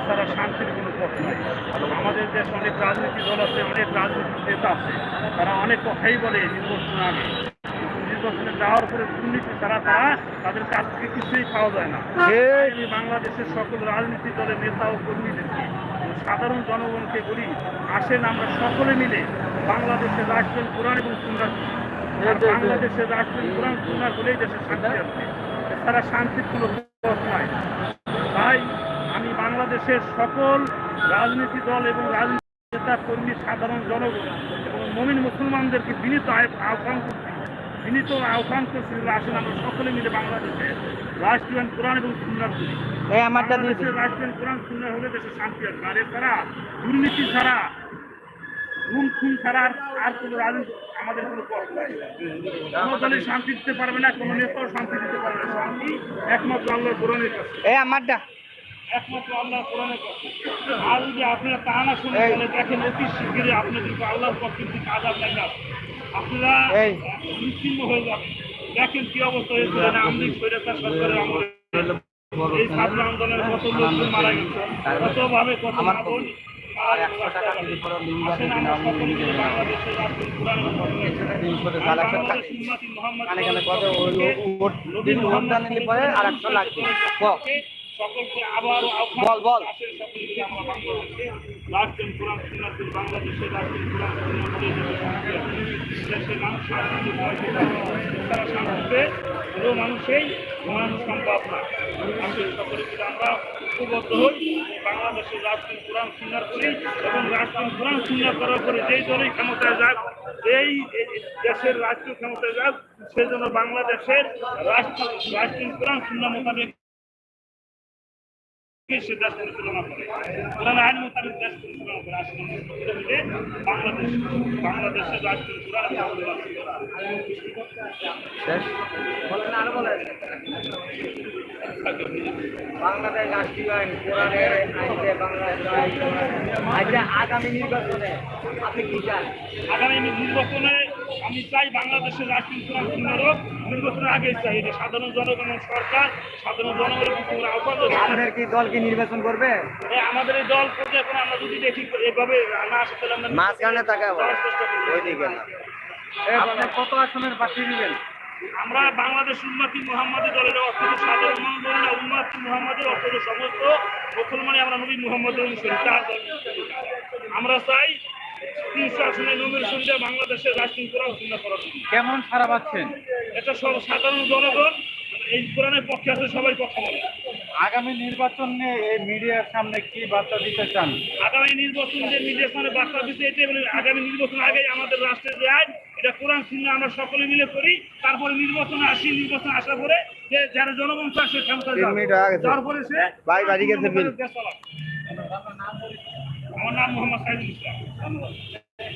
এছাড়া শান্তির কোনো পথ নাই আমাদের দেশে অনেক রাজনৈতিক দল আছে অনেক রাজনৈতিক নেতা আছে। তারা অনেক কথাই বলে নির্বাচন আগে। নির্বাচনে যাওয়ার পরে দুর্নীতি ছাড়া তারা তাদের কাছ থেকে কিছুই পাওয়া যায় না। আমি বাংলাদেশের সকল রাজনৈতিক দলের নেতা ও কর্মীদেরকে সাধারণ জনগণকে বলি আসেন আমরা সকলে মিলে বাংলাদেশের রাষ্ট্রের কোরআন এবং সুন্দর বাংলাদেশের রাষ্ট্রের কোরআন সুন্দর বলেই দেশের শান্তি আছে তারা শান্তির কোনো পথ আমি বাংলাদেশের সকল রাজনীতি দল এবং রাজনীতি নেতা কর্মী সাধারণ জনগণ এবং মমিন মুসলমানদেরকে বিনীত আহ- আহ্বান করছি। বিনীত আহ্বান করছি আসেন আমরা সকলে মিলে বাংলাদেশে রাষ্ট্রীয় কোরআন এবং সুন্দর করি। বাংলাদেশের রাষ্ট্রীয় কোরআন সুন্দর হলে দেশে শান্তি আসবে আর এছাড়া দুর্নীতি ছাড়া খুন খুন ছাড়া আর কোনো রাজনীতি আমাদের কোনো পথ নাই। কোনো দলই শান্তি দিতে পারবে না কোনো নেতাও শান্তি দিতে পারবে না। শান্তি একমাত্র আল্লাহ কোরআনের কাছে। একমাত্র আল্লাহ কোরআনের কাছে আর যদি আপনারা তা না শুনে। তাহলে দেখেন অতি শিগগিরই আপনাদেরকে আল্লাহর পক্ষে থেকে আজাব আপনারা। নিশ্চিন্ন হয়ে যাবেন। দেখেন কি অবস্থা হয়েছে না স্বৈরাচার সরকারের আমলে। এই ছাত্র আন্দোলনের কত লোকজন মারা গেছে কতভাবে কত আমার মা বোন আর একশো টাকা যদি কোনো আমি আর একশো কত দিন পরে আর একশো লাগবে। আবার বল, বল। আসেন সকলকে আমরা বাংলাদেশে রাষ্ট্রীয় কোরআন সুন্নাতের বাংলাদেশে রাষ্ট্রীয় কোরআন সুন্নাত বলে দেশে শান্তি আছে। দেশে মানুষ। তারা শান্তিতে কোনো মানুষেই আমরা ঐক্যবদ্ধ হই বাংলাদেশের রাষ্ট্রীয় কোরআন সুন্নাত করি এবং রাষ্ট্রীয় কোরআন সুন্নাত করার পরে যেই দলই ক্ষমতায় যাক এই দেশের রাষ্ট্রীয় ক্ষমতায় যাক সেজন্য বাংলাদেশের রাষ্ট্র রাষ্ট্রীয় কোরআন সুন্নাত মোতাবেক সে দেশ পরিচালনা করে। কোরআন আইন মোতাবেক দেশ পরিচালনা করে। বাংলাদেশ বাংলাদেশের বাংলাদেশ রাষ্ট্রীয় আইন কোরআনের আইনে বাংলাদেশ আচ্ছা আগামী নির্বাচনে আপনি কি চান? আগামী নির্বাচনে আমি চাই বাংলাদেশের রাষ্ট্রীয় কোরআন সুন্দর হোক নির্বাচনের আগে চাই এটা সাধারণ জনগণ সরকার সাধারণ জনগণের প্রতি আহ্বান আপনাদের কি দল কি নির্বাচন করবে? এই আমাদের এই দল করতে এখন আমরা যদি দেখি এভাবে না আসে তাহলে আমরা মাঝখানে করব। ওইদিকে না। কত আসনের প্রার্থী দিবেন? আমরা বাংলাদেশ উন্মাতি মোহাম্মদের দলের অর্থ সাধারণ মানুষ উন্মাতি মোহাম্মদের অর্থ সমস্ত মুসলমানে আমরা নবী মোহাম্মদের অনুসরণ তার। আমরা চাই বাংলাদেশের রাজনীতি করা করার কেমন সারা পাচ্ছেন এটা সব সাধারণ জনগণ এই কোরআনের পক্ষে আছে সবাই কথা বলে। আগামী নির্বাচন নিয়ে এই মিডিয়ার সামনে কি বার্তা দিতে চান? আগামী নির্বাচন যে নির্বাচনে বার্তা দিতে এটাই বলে আগামী নির্বাচন আগেই আমাদের রাষ্ট্রের যে আইন এটা কোরআন শূন্য আমরা সকলে মিলে করি। তারপরে নির্বাচনে আসি নির্বাচন আসার পরে যে যারা জনগণ চায় সে ক্ষমতা তারপরে সে ভাই, বাড়ি গেছে। আমার নাম মোহাম্মদ সাইদুল ইসলাম।